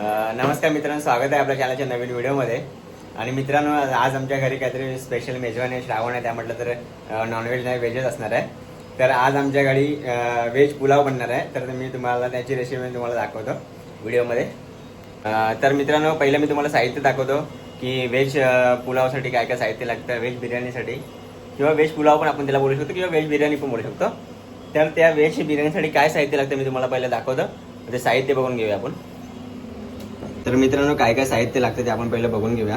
नमस्कार मित्रांनो स्वागत आहे आपल्या चॅनलच्या नवीन व्हिडिओमध्ये. आणि मित्रांनो आज आमच्या घरी काहीतरी स्पेशल मेजवान आहे श्रावण आहे त्या म्हटलं तर नॉनव्हेज नाही व्हेजच असणार आहे. तर आज आमच्या घरी व्हेज पुलाव बनणार आहे. तर मी तुम्हाला त्याची रेसिपी मी तुम्हाला दाखवतो व्हिडिओमध्ये. तर मित्रांनो पहिलं मी तुम्हाला साहित्य दाखवतो की व्हेज पुलावसाठी काय काय साहित्य लागतं व्हेज बिर्याणीसाठी. किंवा व्हेज पुलाव पण आपण त्याला बोलू शकतो किंवा व्हेज बिर्याणी पण बोलू शकतो. तर त्या व्हेज बिर्याणीसाठी काय साहित्य लागतं मी तुम्हाला पहिलं दाखवतो. ते साहित्य बघून घेऊया आपण. तर मित्रांनो काय काय साहित्य लागतं ते आपण पहिलं बघून घेऊया.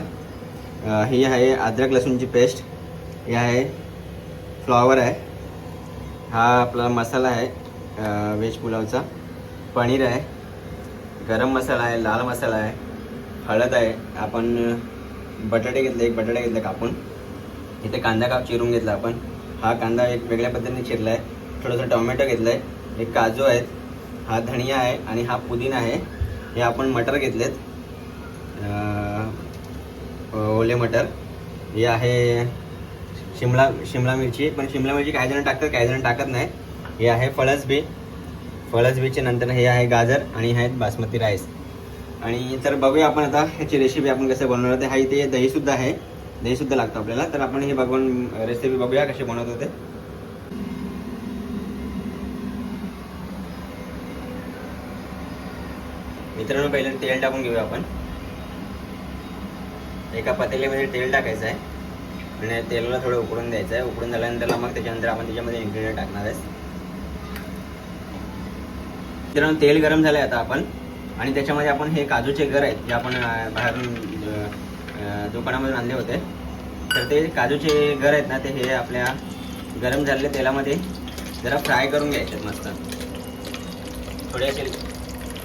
ही आहे अद्रक लसूणची पेस्ट. हे आहे फ्लॉवर आहे. हा आपला मसाला आहे व्हेज पुलावचा. पनीर आहे. गरम मसाला आहे लाल मसाला आहे. हळद आहे. आपण बटाटे घेतले एक बटाटे घेतले कापून. इथे कांदा काप चिरून घेतला आपण. हा कांदा एक वेगळ्या पद्धतीने चिरला आहे थोडंसं टोमॅटो घेतलं आहे एक काजू आहेत. हा धनिया आहे आणि हा पुदिना आहे. हे आपण मटर घेतलेत. ओले मटर. हे आहे शिमला शिमला मिरची. पण शिमला मिरची काही जण टाकतात काही जण टाकत नाही. हे आहे फळसबी फळसबीचे नंतर हे आहे गाजर आणि हे आहेत बासमती राईस. आणि तर बघूया आपण आता ह्याची रेसिपी आपण कसं बनवणार ते हा इथे दहीसुद्धा आहे. दहीसुद्धा लागतं आपल्याला. तर आपण हे बघून रेसिपी बघूया कशी बनवतो ते. मित्रांनो पहिल्यांदा तेल टाकून घेऊया आपण. एका पातेल्यामध्ये तेल टाकायचं आहे. आणि तेलाला थोडं उकडून द्यायचं आहे. उकडून झाल्यानंतर मग त्याच्यानंतर आपण त्याच्यामध्ये इन्ग्रेडियंट टाकणार आहे. मित्रांनो तेल गरम झालं आहे आता आपण. आणि त्याच्यामध्ये आपण हे काजूचे गर आहेत जे आपण बाहेरून दुकानामधून आणले होते. तर ते काजूचे गर आहेत ना ते हे आपल्या गरम झालेल्या तेलामध्ये जरा फ्राय करून घ्यायचे मस्त. थोडे असे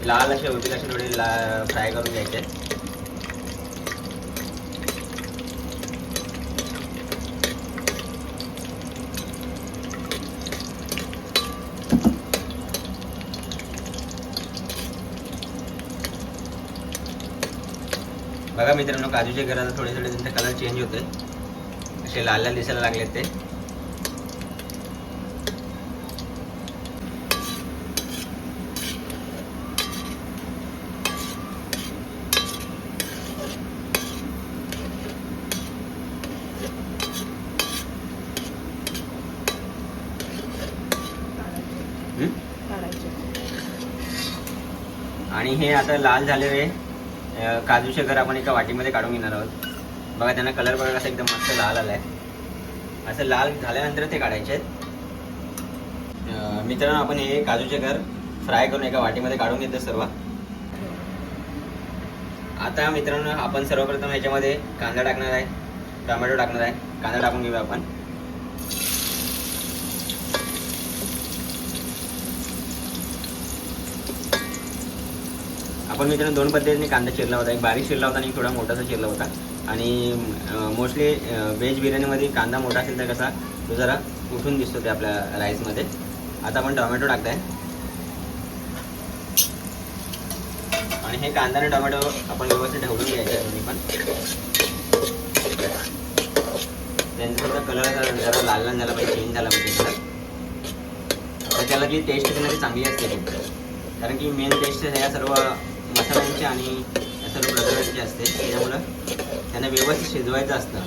लाल असे होतील असे थोडे ला फ्राय करून घ्यायचे. बघा मित्रांनो काजूचे घराला थोडे थोडे त्यांचे कलर चेंज होते असे लाल लाल दिसायला लागले ते. आणि हे आता लाल झालेले आहे. काजूचे घर आपण एका वाटीमध्ये काढून घेणार आहोत. बघा त्यांना कलर बघा कसा एकदम मस्त लाल आलाय. असं लाल झाल्यानंतर ते काढायचे आहेत. मित्रांनो आपण हे काजूचे घर फ्राय करून एका वाटीमध्ये काढून घेतो सर्व. आता मित्रांनो आपण सर्वप्रथम ह्याच्यामध्ये कांदा टाकणार आहे. टोमॅटो टाकणार आहे. कांदा टाकून घेऊया आपण. आपण मित्रांनो दोन पद्धतीने कांदा चिरला होता. एक बारीक चिरला होता आणि एक थोडा मोठासा चिरला होता. आणि मोस्टली व्हेज बिर्याणीमध्ये कांदा मोठा असेल तर कसा तो जरा उठून दिसतो ते आपल्या राईसमध्ये आता आपण टोमॅटो टाकताय. आणि हे कांदा आणि टोमॅटो आपण व्यवस्थित ढवळून घ्यायचे आहे दोन्ही पण. त्यांचा कलर जरा लाल लाल झाला पाहिजे चेंज झाला पाहिजे तर त्याला जी टेस्ट त्यांना ती चांगली असते कारण की मेन टेस्ट या सर्व मसाल्यांची आणि या सर्व प्रकारांची असते त्याच्यामुळं त्यांना व्यवस्थित शिजवायचं असतं.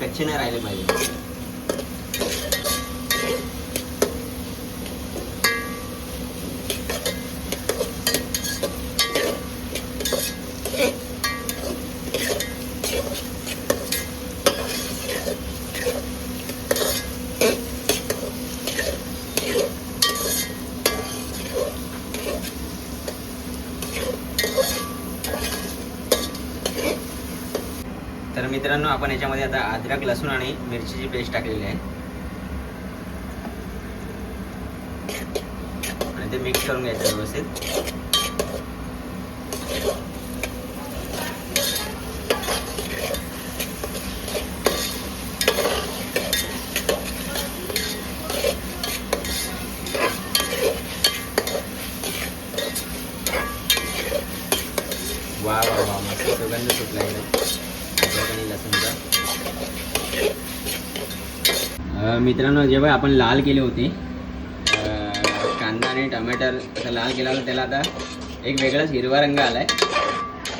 कच्चे नाही राहिले पाहिजे तर मित्रांनो आपण याच्यामध्ये आता अद्रक लसूण आणि मिरचीची पेस्ट टाकलेली आहे. आणि ते मिक्स करून घ्यायचं व्यवस्थित वा वा वा मस्त सुगंध सुटला एकदम अद्रक आणि लसूणचा अं, मित्रांनो जेव्हा आपण लाल केले होते. कांदा आणि टमाटर असं लाल केला होता त्याला आता एक वेगळाच हिरवा रंग आलाय.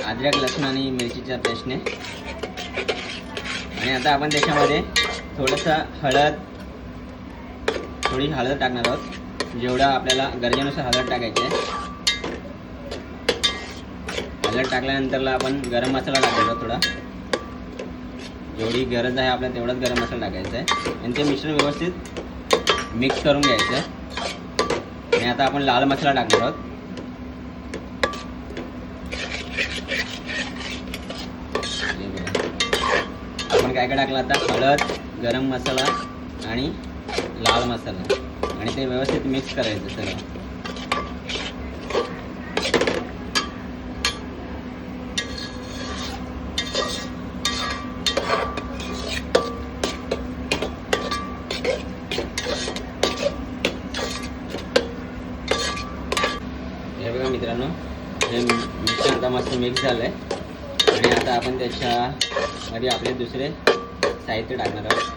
अद्रक लसूण आणि मिरचीच्या पेस्टने आणि आता आपण त्याच्यामध्ये थोडंसं हळद थोडी हळद टाकणार आहोत. जेवढा आपल्याला गरजेनुसार हळद टाकायची आहे. हळद टाकल्यानंतरला आपण गरम मसाला टाकायचा थोडा. जेवढी गरज आहे आपल्याला तेवढाच गरम मसाला टाकायचा आहे. आणि ते मिश्रण व्यवस्थित मिक्स करून घ्यायचं आहे. आणि आता आपण लाल मसाला टाकणार आहोत. आपण काय काय टाकलं आता? हळद गरम मसाला आणि लाल मसाला. आणि ते व्यवस्थित मिक्स करायचं सगळं हे बघा मित्रांनो हे मिश्रण आता मस्त मिक्स झालं आहे आणि आता आपण त्याच्यामध्ये आपले दुसरे साहित्य टाकणार आहोत.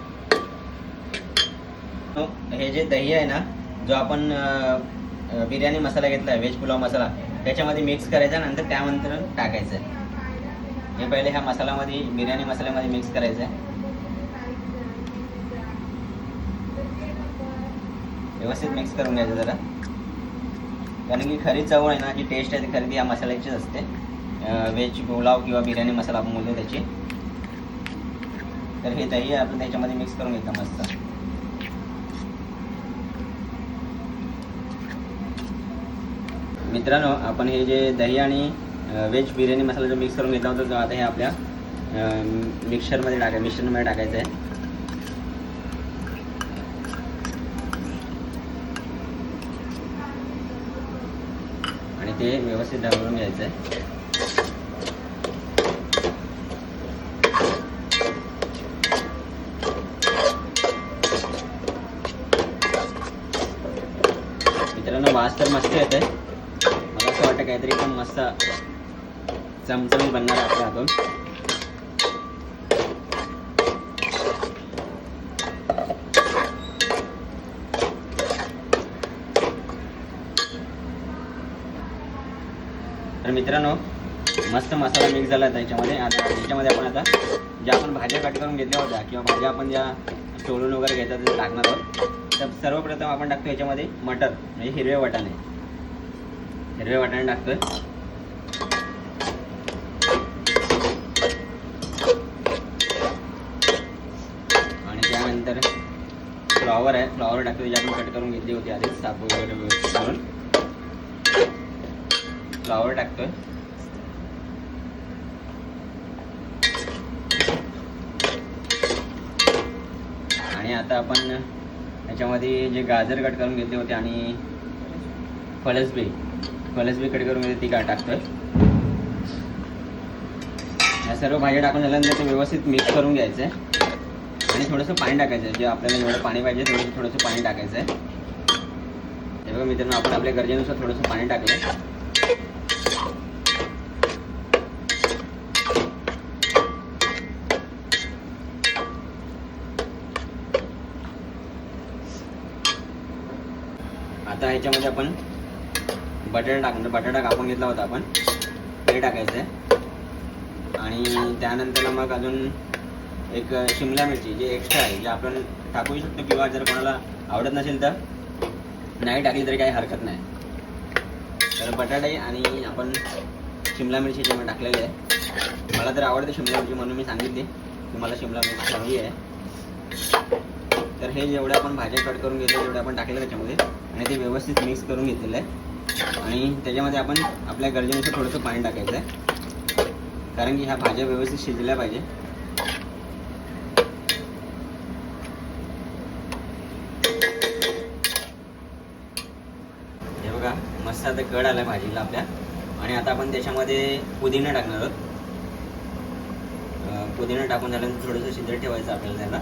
हो, हे जे दही आहे ना जो आपण बिर्याणी मसाला घेतला आहे व्हेज पुलाव मसाला त्याच्यामध्ये मिक्स करायचा नंतर त्यानंतर टाकायचं. आहे हे पहिले ह्या मसाल्यामध्ये बिर्याणी मसाल्यामध्ये मिक्स करायचं. आहे व्यवस्थित मिक्स करून घ्यायचं जरा. कारण की खरी चव आहे ना जी टेस्ट आहे ती खरी ती या मसाल्याचीच असते. व्हेज पुलाव किंवा बिर्याणी मसाला आपण बोलतो त्याची. तर हे दही आपण त्याच्यामध्ये मिक्स करून घेतलं मस्त. मित्रांनो आपण हे जे दही आणि व्हेज बिर्याणी मसाला जो मिक्स करून घेतला होता तो आता हे आपल्या मिक्सरमध्ये टाकाय मिक्सरमध्ये टाकायचं आहे. आणि ते व्यवस्थित ढवळून घ्यायचं आहे मित्रांनो वास तर मस्त येत आहे मला असं वाटतं काहीतरी पण मस्त चमचमीत बनणार आहे आपल्या हातून तर मित्रांनो मस्त मसाला मिक्स झाला त्याच्यामध्ये आता त्याच्यामध्ये आपण आता ज्या आपण भाज्या कट करून घेतल्या होत्या किंवा भाज्या आपण ज्या सोलून वगैरे घेतात ते टाकणार आहोत. सर्वप्रथम आपण टाकतो याच्यामध्ये मटर म्हणजे हिरवे वाटाणे. हिरवे वाटाणे टाकतोय. आणि त्यानंतर फ्लॉवर आहे फ्लॉवर टाकतो जे आपण कट करून घेतली होती आधी साफ वगैरे व्यवस्थित करून. फ्लॉवर टाकतोय. आणि आता आपण याच्यामध्ये जे गाजर कट करून घेतले होते आणि फलसबी फलसबी कट करून घेतली ती का टाकतोय. या सर्व भाज्या टाकून झाल्यानंतर ते व्यवस्थित मिक्स करून घ्यायचं आहे आणि थोडंसं पाणी टाकायचं आहे जे आपल्याला जेवढं पाणी पाहिजे तेवढं थोडंसं पाणी टाकायचं आहे त्यामुळे बघा मित्रांनो आपण आपल्या गरजेनुसार थोडंसं पाणी टाकलं आता ह्याच्यामध्ये आपण बटाटा टाकणार बटाटा कापून घेतला होता आपण. ते टाकायचं आहे. आणि त्यानंतर मग अजून एक शिमला मिरची जे एक्स्ट्रा आहे जे आपण टाकू शकतो किंवा जर कोणाला आवडत नसेल तर. नाही टाकली तरी काही हरकत नाही. तर बटाटे आणि आपण शिमला मिरची जेव्हा टाकलेली आहे. मला तर आवडते शिमला मिरची म्हणून मी सांगितली. की मला शिमला मिरची हवी आहे. तर हे जेवढ्या आपण भाज्या कट करून घेतले तेवढे आपण टाकले त्याच्यामध्ये आणि ते व्यवस्थित मिक्स करून घेतलेलं आहे. आणि त्याच्यामध्ये आपण आपल्या गरजेनुसार थोडंसं पाणी टाकायचं आहे. कारण की ह्या भाज्या व्यवस्थित शिजल्या पाहिजे. हे बघा मस्त आता कड आलाय भाजीला आपल्या. आणि आता आपण त्याच्यामध्ये पुदिना टाकणार आहोत. पुदिना टाकून झाल्यानंतर थोडंसं शिजत ठेवायचं आपल्याला त्याला.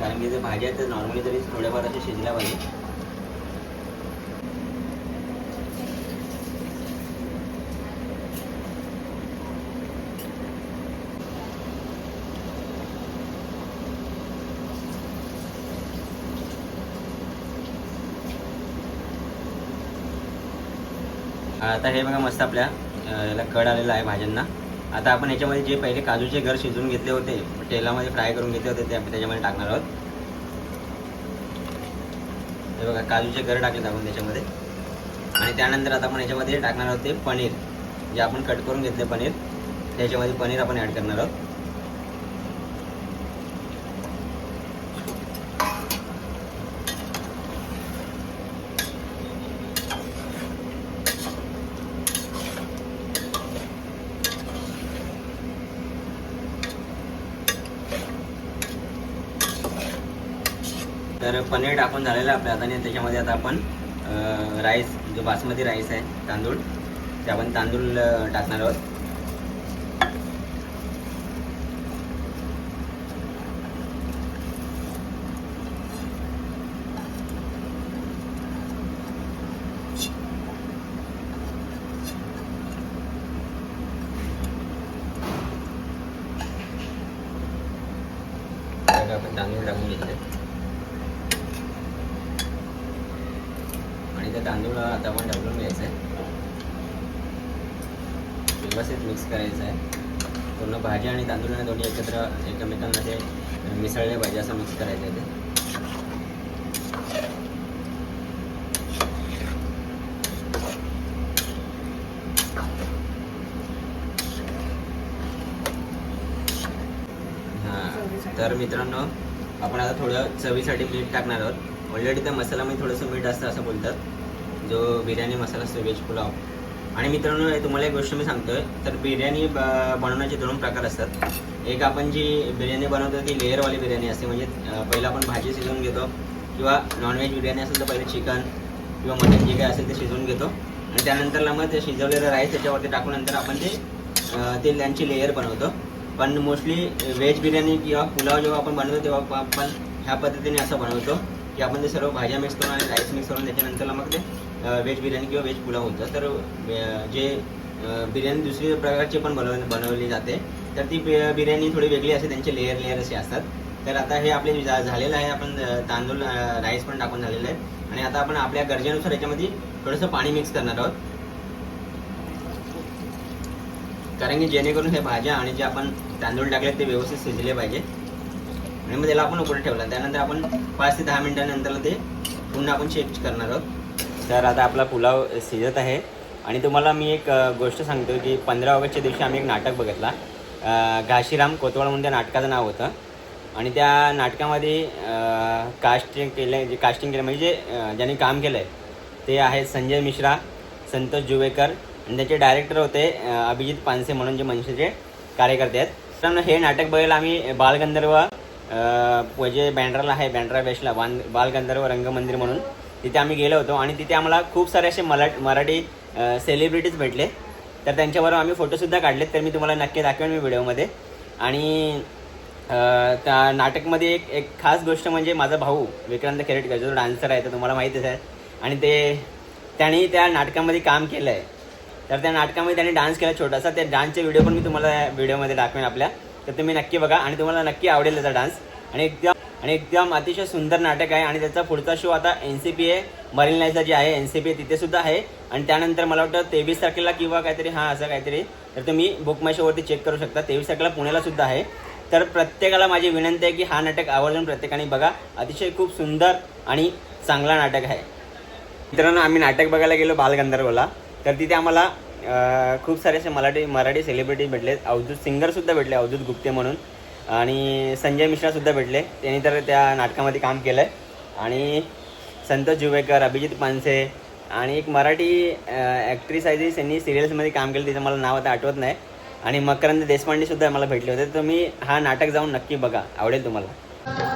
कारण की जे भाज्या आहेत नॉर्मली तरी थोड्याफार अशा शिजल्या पाहिजे. आता हे बघा मस्त आपल्या याला कड आलेला आहे भाज्यांना. आता आपण याच्यामध्ये जे पहिले काजूचे घर शिजवून घेतले होते तेलामध्ये फ्राय करून घेतले होते ते आपण त्याच्यामध्ये टाकणार आहोत. हे बघा काजूचे घर टाकलेत आपण त्याच्यामध्ये. आणि त्यानंतर आता आपण याच्यामध्ये टाकणार आहोत ते पनीर. जे आपण कट करून घेतले पनीर त्याच्यामध्ये पनीर आपण ॲड करणार आहोत. तर पनीर टाकून झालेलं आहे आपल्या हाताने त्याच्यामध्ये आता आपण राईस जो बासमती राईस आहे तांदूळ ते आपण तांदूळ टाकणार आहोत. आपण तांदूळ टाकून घेतले. इथे तांदूळ आता आपण ढवळून घ्यायचं आहे व्यवस्थित मिक्स करायचं आहे पूर्ण भाजी आणि तांदूळ आणि दोन्ही एकत्र एकमेकांना ते मिसळले पाहिजे असं मिक्स करायचं आहे ते तर मित्रांनो आपण आता थोडं चवीसाठी मीठ टाकणार आहोत. ऑलरेडी त्या मसाल्यामध्ये थोडंसं मीठ असतं असं बोलतात. जो बिर्याणी मसाला असतो व्हेज पुलाव आणि मित्रांनो हे तुम्हाला एक गोष्ट मी सांगतोय. तर बिर्याणी ब- बनवण्याचे दोन प्रकार असतात. एक आपण जी बिर्याणी बनवतो ती लेअरवाली बिर्याणी असते. म्हणजे पहिला पहिलं आपण भाजी शिजवून घेतो किंवा नॉनव्हेज बिर्याणी असेल तर पहिले चिकन किंवा मटन जे काही असेल ते शिजवून घेतो. आणि त्यानंतरला मग ते शिजवलेलं राईस त्याच्यावरती टाकून नंतर आपण ते ते त्यांची लेअर बनवतो. पण मोस्टली व्हेज बिर्याणी किंवा पुलाव जेव्हा आपण बनवतो तेव्हा आपण ह्या पद्धतीने असं बनवतो की आपण ते सर्व भाज्या मिक्स करून आणि राईस मिक्स करून त्याच्यानंतरला मग ते व्हेज बिर्याणी किंवा व्हेज पुलाव होतं तर जे बिर्याणी दुसरी प्रकारची पण बनव बनवली जाते. तर ती बिर्याणी थोडी वेगळी असते त्यांचे लेअर लेअर असे असतात. तर आता हे आपले झालेलं आहे आपण तांदूळ राईस पण टाकून झालेलं आहे. आणि आता आपण आपल्या गरजेनुसार याच्यामध्ये थोडंसं पाणी मिक्स करणार आहोत. कारण की जेणेकरून हे भाज्या आणि जे आपण तांदूळ टाकले ते व्यवस्थित शिजले पाहिजे. आणि मग त्याला आपण उकडे ठेवला. त्यानंतर आपण पाच ते दहा मिनिटानंतर ते पुन्हा आपण चेक करणार आहोत. तर आता आपला पुलाव शिजत आहे. आणि तुम्हाला मी एक गोष्ट सांगतो की पंधरा ऑगस्टच्या दिवशी आम्ही एक नाटक बघितला. घाशीराम कोतवाळ म्हणून त्या नाटकाचं नाव होतं. आणि त्या नाटकामध्ये कास्टिंग केलं जे कास्टिंग केलं म्हणजे जे ज्यांनी काम केलं आहे ते आहेत संजय मिश्रा संतोष जुवेकर आणि त्याचे डायरेक्टर होते अभिजित पानसे म्हणून जे मनसेचे कार्यकर्ते आहेत. तर हे नाटक बघायला आम्ही बालगंधर्व जे बँड्राला आहे बँड्रा बेस्टला बाल बालगंधर्व रंगमंदिर म्हणून. तिथे आम्ही गेलो होतो आणि तिथे आम्हाला खूप सारे असे मला मराठी सेलिब्रिटीज भेटले. तर त्यांच्याबरोबर आम्ही फोटोसुद्धा काढलेत तर मी तुम्हाला नक्की दाखवेन मी व्हिडिओमध्ये. आणि त्या नाटकमध्ये एक एक खास गोष्ट म्हणजे माझा भाऊ विक्रांत खेरेटकर जो डान्सर आहे तो तुम्हाला माहितीच आहे. आणि ते त्यांनी त्या नाटकामध्ये काम केलं आहे तर त्या नाटकामध्ये त्यांनी डान्स केला छोटासा. त्या डान्सचे व्हिडिओ पण मी तुम्हाला व्हिडिओमध्ये दाखवेन आपल्या. तर तुम्ही नक्की बघा आणि तुम्हाला नक्की आवडेल त्याचा डान्स आणि एकदम आणि एकदम अतिशय सुंदर नाटक आहे. आणि त्याचा पुढचा शो आता N C P A Marine लाईनचा जे आहे एन सी पी ए तिथे सुद्धा आहे. आणि त्यानंतर मला वाटतं तेवीस तारखेला किंवा काहीतरी हां असं काहीतरी. तर तुम्ही बुक मायशोवरती चेक करू शकता. तेवीस तारखेला पुण्याला सुद्धा आहे. तर प्रत्येकाला माझी विनंती आहे की हा नाटक आवर्जून प्रत्येकाने बघा. अतिशय खूप सुंदर आणि चांगला नाटक आहे. मित्रांनो आम्ही नाटक बघायला गेलो बालगंधर्वला. तर तिथे आम्हाला खूप सारे असे मराठी मराठी सेलिब्रिटी भेटले अवधूत सिंगरसुद्धा भेटले अवधूत गुप्ते म्हणून. आणि संजय मिश्रासुद्धा भेटले. त्यांनी तर त्या नाटकामध्ये काम केलं आहे आणि संतोष जुवेकर अभिजित पानसे आणि एक मराठी ॲक्ट्रेस आहे जी त्यांनी सिरियल्समध्ये काम केलं तिचं मला नाव आता आठवत नाही. आणि मकरंद देशपांडेसुद्धा मला भेटले होते. तर तुम्ही हा नाटक जाऊन नक्की बघा. आवडेल तुम्हाला.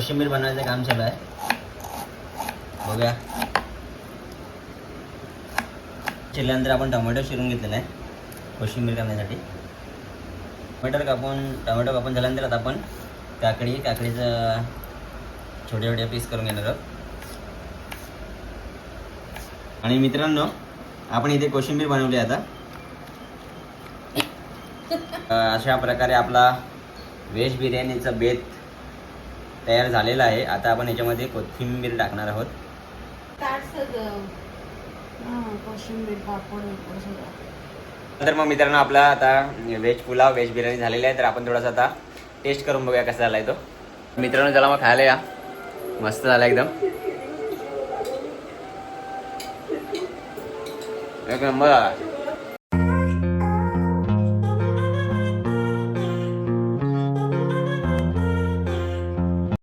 कोशिंबीर बनवायचं काम चालू आहे. बघूया. चिरल्यानंतर आपण टोमॅटो चिरून घेतलेला आहे कोशिंबीर करण्यासाठी. टोमॅटो कापून टोमॅटो कापून झाल्यानंतर आता आपण काकडी काकडीचं छोटे छोटे पीस करून घेणार आहोत. आणि मित्रांनो आपण इथे कोशिंबीर बनवली आता. अशा प्रकारे आपला व्हेज बिर्याणीचा बेत तयार झालेला आहे. आता आपण याच्यामध्ये कोथिंबीर टाकणार आहोत. हां तर मग मित्रांनो आपला आता व्हेज पुलाव व्हेज बिर्याणी झालेली आहे. तर आपण थोडासा आता टेस्ट करून बघूया कसा झाला आहे तो. मित्रांनो चला मग खायला या. मस्त झाला एकदम. एक नंबर.